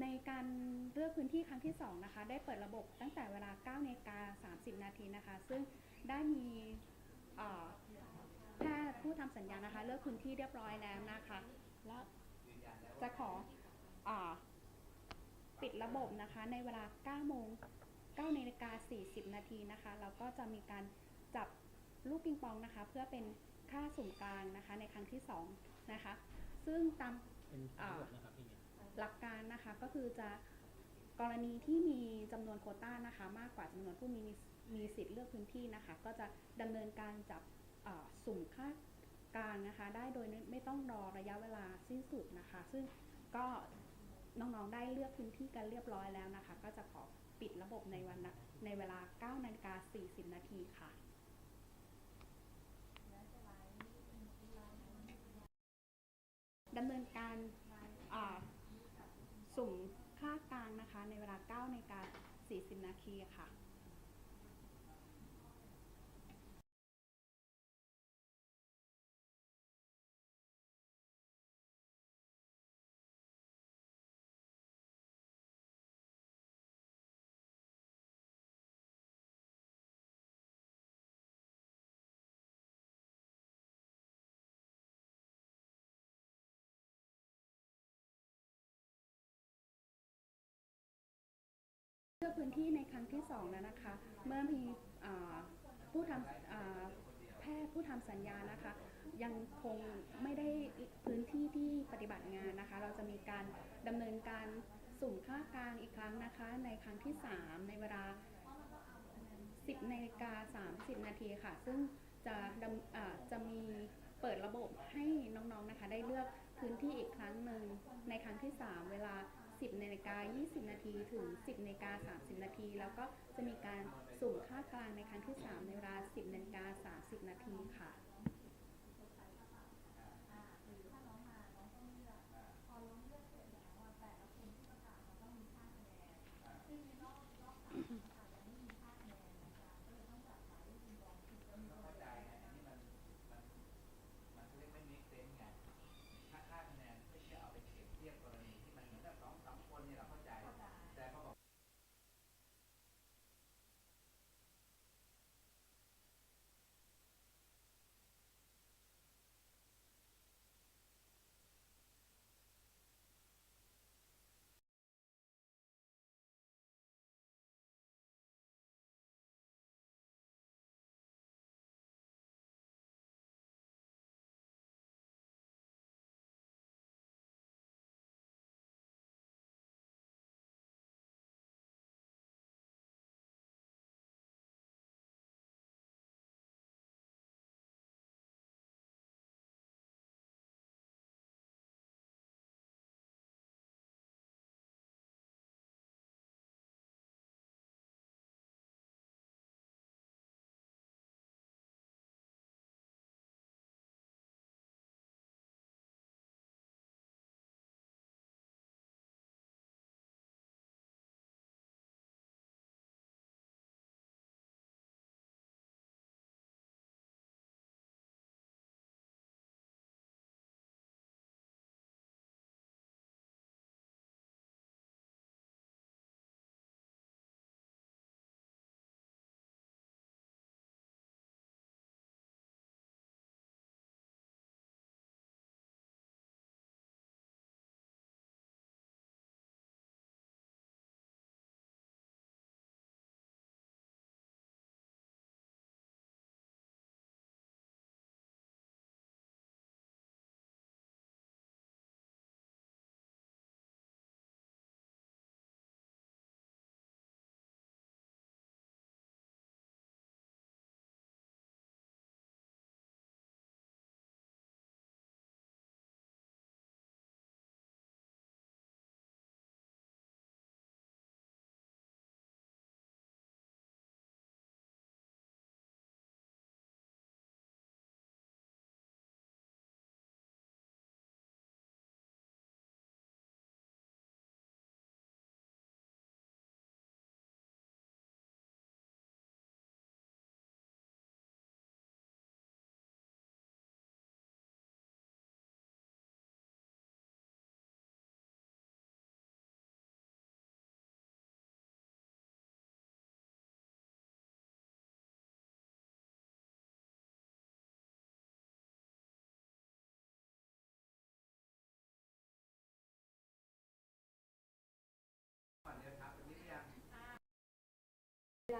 ในการเลือกพื้นที่ครั้งที่สองนะคะได้เปิดระบบตั้งแต่เวลา9นาฬิกา30 นาทีนะคะ ซึ่งได้มีแพทย์ผู้ทำสัญญานะคะ เลือกพื้นที่เรียบร้อยแล้วนะคะ แล้วจะขออปิดระบบนะคะในเวลา9โมง9นาฬิกา40 นาทีนะคะแล้วก็จะมีการจับลูกปิงปองนะคะ เพื่อเป็นค่าสุ่มกลางนะคะในครั้งที่สองนะคะ ซึ่งตามเป็นทั้งหมดนะครับพี่ หลักการนะคะก็คือจะกรณีที่มีจำนวนโคต้านะคะมากกว่าจำนวนผู้มีมีสิทธิ์เลือกพื้นที่นะคะก็จะดำเนินการจับสุ่มค่ากลางนะคะได้โดยไม่ต้องรอระยะเวลาสิ้นสุดนะคะ ซึ่งก็น้องๆได้เลือกพื้นที่กันเรียบร้อยแล้วนะคะ ก็จะขอปิดระบบในวันในเวลา 9 นาฬิกา 40 นาทีค่ะดำเนินการอ่า สุ่มค่ากลางนะคะ ในเวลา9นาฬิกา40 นาทีค่ะ เลือกพื้นที่ในครั้งที่สองแล้วนะคะ เมื่อมีผู้ทำแพทย์ผู้ทำสัญญานะคะ ยังคงไม่ได้พื้นที่ที่ปฏิบัติงานนะคะ เราจะมีการดำเนินการสุ่มค่ากลางอีกครั้งนะคะ ในครั้งที่ 3 ในเวลา 10นาฬิกา30 นาทีค่ะ ซึ่งจะจะมีเปิดระบบให้น้องๆนะคะ ได้เลือกพื้นที่อีกครั้งหนึ่งในครั้งที่ 3 เวลา 10นาฬิกา20 นาทีถึง 10นาฬิกา30 นาที แล้วก็จะมีการสุ่มค่ากลางในครั้งที่ 3 ในเวลา 10นาฬิกา30 นาทีค่ะ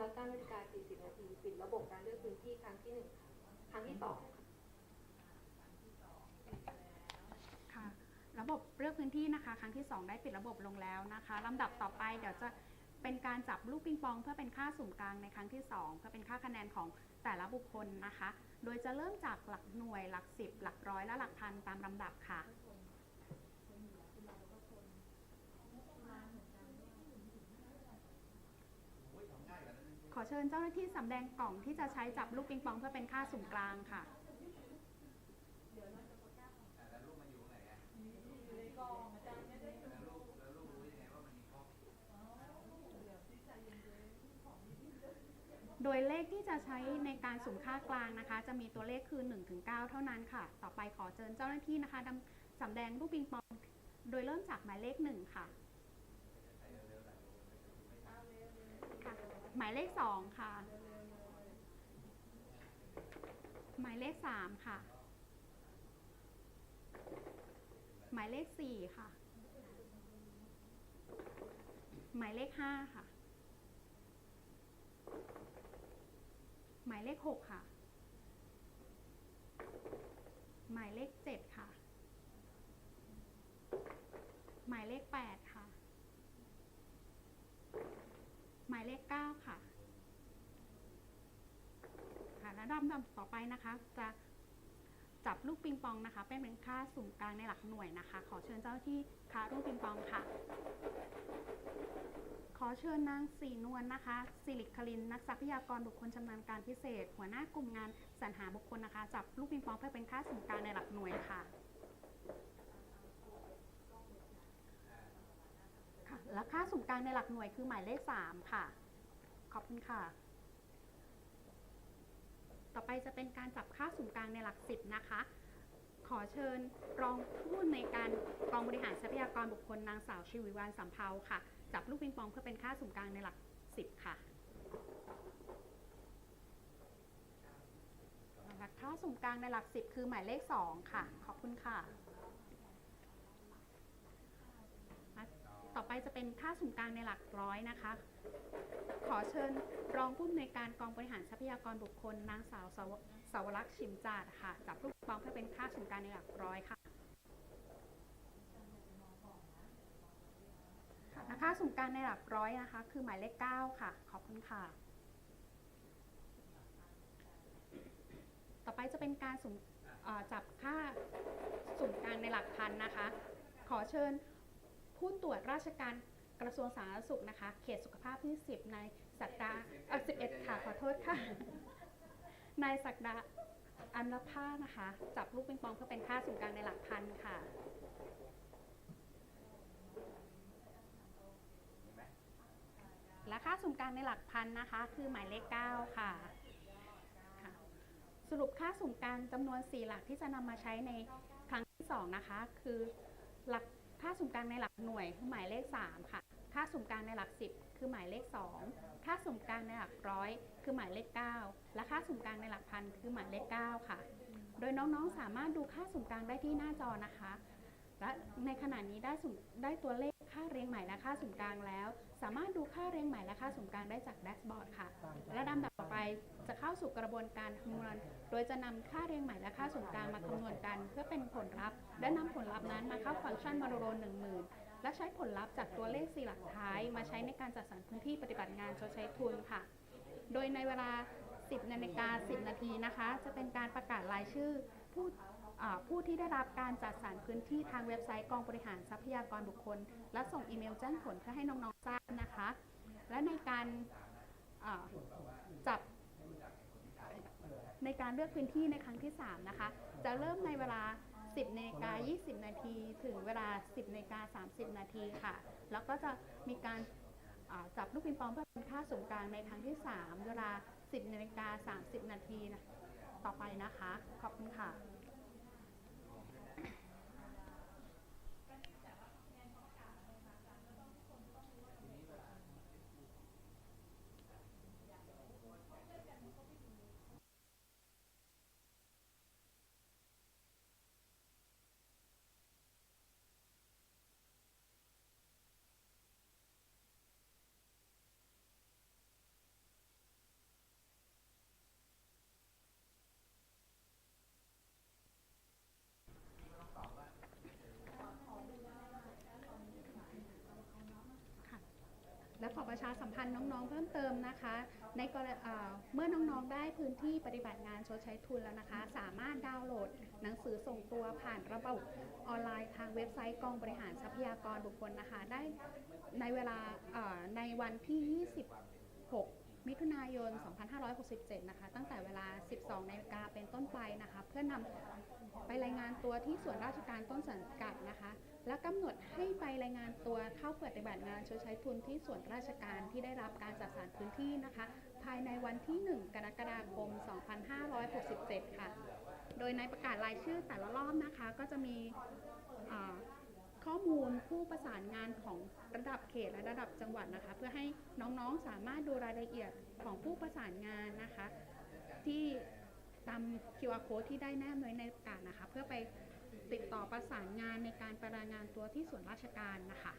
แล้ว9นาฬิกา40 นาทีปิดระบบการเลือกพื้นที่ครั้งที่หนึ่งครั้งที่สองค่ะค่ะ ระบบเลือกพื้นที่นะคะ ครั้งที่ 2 ได้ปิดระบบลงแล้วนะคะลำดับต่อไปเดี๋ยวจะเป็นการจับลูกปิงปอง เพื่อเป็นค่าสุ่มกลางในครั้งที่ 2 เพื่อเป็นค่าคะแนนของแต่ละบุคคลนะคะ โดยจะเริ่มจากหลักหน่วยหลักสิบหลักร้อยและหลักพันตามลำดับค่ะ ขอเชิญเจ้าหน้าที่สำแดงกล่องที่จะใช้จับลูกปิงปองเพื่อเป็นค่าสุ่มกลางค่ะ โดยเลขที่จะใช้ในการสุ่มค่ากลางนะคะ จะมีตัวเลขคือ1ถึง9เท่านั้นค่ะ ต่อไปขอเชิญเจ้าหน้าที่นะคะสำแดงลูกปิงปอง โดยเริ่มจากหมายเลข1ค่ะค่ะ หมายเลข2ค่ะ หมายเลข3ค่ะ หมายเลข4ค่ะ หมายเลข5ค่ะ หมายเลข6ค่ะ หมายเลข7ค่ะ หมายเลข 8 ค่ะ หมายเลข 9 ค่ะ ค่ะและลำดับต่อไปนะคะ จะจับลูกปิงปองนะคะ เป็นเป็นค่าสุ่มกลางในหลักหน่วยนะคะ ขอเชิญเจ้าที่ค้าลูกปิงปองค่ะ ขอเชิญนางสีนวลนะคะสิริคลิน นักทรัพยากรบุคคลชำนาญการพิเศษ หัวหน้ากลุ่มงานสรรหาบุคคลนะคะ จับลูกปิงปองเพื่อเป็นค่าสุ่มกลางในหลักหน่วยค่ะค่ะและค่าสุ่มกลางในหลักหน่วยคือหมายเลข3ค่ะ ขอบคุณค่ะ ต่อไปจะเป็นการจับค่าสุ่มกลางในหลักสิบนะคะ ขอเชิญรองผู้อำนวยการกองบริหารทรัพยากรบุคคลนางสาวชีวิวันสัมเพาค่ะ จับลูกปิงปองเพื่อเป็นค่าสุ่มกลางในหลักสิบค่ะหลักค่าสุ่มกลางในหลักสิบคือหมายเลขสองค่ะ ขอบคุณค่ะ ต่อไปจะเป็นค่าสุ่มกลางในหลักร้อยนะคะ ขอเชิญรองผู้อำนวยการกองบริหารทรัพยากรบุคคล นางสาวสาวรักษ์ชิมจาดค่ะ จับลูกปิงปองเพื่อเป็นค่าสุ่มกลางในหลักร้อยค่ะค่ะและสุ่มกลางในหลักร้อยนะคะ คือหมายเลข 9 ค่ะ ขอบคุณค่ะ ต่อไปจะเป็นการสุ่มจับค่าสุ่มกลางในหลักพันนะคะ ขอเชิญ ผู้ตรวจราชการกระทรวงสาธารณสุขนะคะ เขตสุขภาพที่ 10 ในสัปดาห์เอ่อ11ค่ะ ขอโทษค่ะนายศักดาอันลภานะคะ จับลูกปิงปองเพื่อเป็นค่าสุ่มกลางในหลักพันค่ะและค่าสุ่มกลางในหลักพันนะคะ คือหมายเลข 9 ค่ะค่ะสรุปค่าสุ่มกลางจำนวน 4 หลักที่จะนำมาใช้ในครั้งที่ 2 นะคะ คือหลัก ค่าสุ่มกลางในหลักหน่วยคือหมายเลข 3 ค่ะ ค่าสุ่มกลางในหลัก 10 คือหมายเลข 2 ค่าสุ่มกลางในหลักร้อยคือหมายเลข 9 และค่าสุ่มกลางในหลักพันคือหมายเลข 9 ค่ะ โดยน้องๆสามารถดูค่าสุ่มกลางได้ที่หน้าจอนะคะ และในขณะนี้ได้สุ่มได้ตัวเลข ค่าเรียงใหม่และค่าสุ่มกลางแล้ว สามารถดูค่าเรียงใหม่และค่าสุ่มกลางได้จากแดชบอร์ดค่ะ และลำดับต่อไปจะเข้าสู่กระบวนการคำนวณ โดยจะนำค่าเรียงใหม่และค่าส่วนกลางมาคำนวณกัน เพื่อเป็นผลลัพธ์ และนำผลลัพธ์นั้นมาเข้าฟังก์ชันมาโรน10,000และใช้ผลลัพธ์จากตัวเลข4หลักท้าย มาใช้ในการจัดสรรพื้นที่ปฏิบัติงานชดใช้ทุนค่ะ โดยในเวลา 10นาฬิกา10 นาทีนะคะ จะเป็นการประกาศรายชื่อผู้อ่า ผู้ที่ได้รับการจัดสรรพื้นที่ทางเว็บไซต์กองบริหารทรัพยากรบุคคล และส่งอีเมลแจ้งผลเพื่อให้น้องๆทราบนะคะ และในการจับในการเลือกพื้นที่ในครั้งที่ 3 นะคะ จะเริ่มในเวลา 10นาฬิกา20 นาที ถึงเวลา 10นาฬิกา30 นาทีค่ะ แล้วก็จะมีการจับลูกปิงปองเพื่อเป็นค่าส่วนกางในครั้งที่ 3 เวลา 10นาฬิกา30 นาทีนะต่อไปนะคะ ขอบคุณค่ะ สัมพันธ์น้องๆเพิ่มเติมนะคะ ในกรณีเมื่อน้องๆได้พื้นที่ปฏิบัติงานชดใช้ทุนแล้วนะคะ สามารถดาวน์โหลดหนังสือส่งตัวผ่านระบบออนไลน์ทางเว็บไซต์กองบริหารทรัพยากรบุคคลนะคะ ได้ในเวลาในวันที่ 26 มิถุนายน 2567 นะคะ ตั้งแต่เวลา 12นาฬิกาเป็นต้นไปนะคะ เพื่อนำไปรายงานตัวที่ส่วนราชการต้นสังกัดนะคะ และกำหนดให้ไปรายงานตัวเข้าปฏิบัติงานชดใช้ทุนที่ส่วนราชการที่ได้รับการจัดสรรพื้นที่นะคะ ภายในวันที่ 1 กรกฎาคม 2567 ค่ะ โดยในประกาศรายชื่อแต่ละรอบนะคะ ก็จะมีอ่า ข้อมูลผู้ประสานงานของระดับเขตและระดับจังหวัดนะคะ เพื่อให้น้องๆสามารถดูรายละเอียดของผู้ประสานงานนะคะ ที่ตาม QR code ที่ได้แนบไว้ในประกาศนะคะ เพื่อไปติดต่อประสานงานในการประรายงานตัวที่ส่วนราชการนะคะ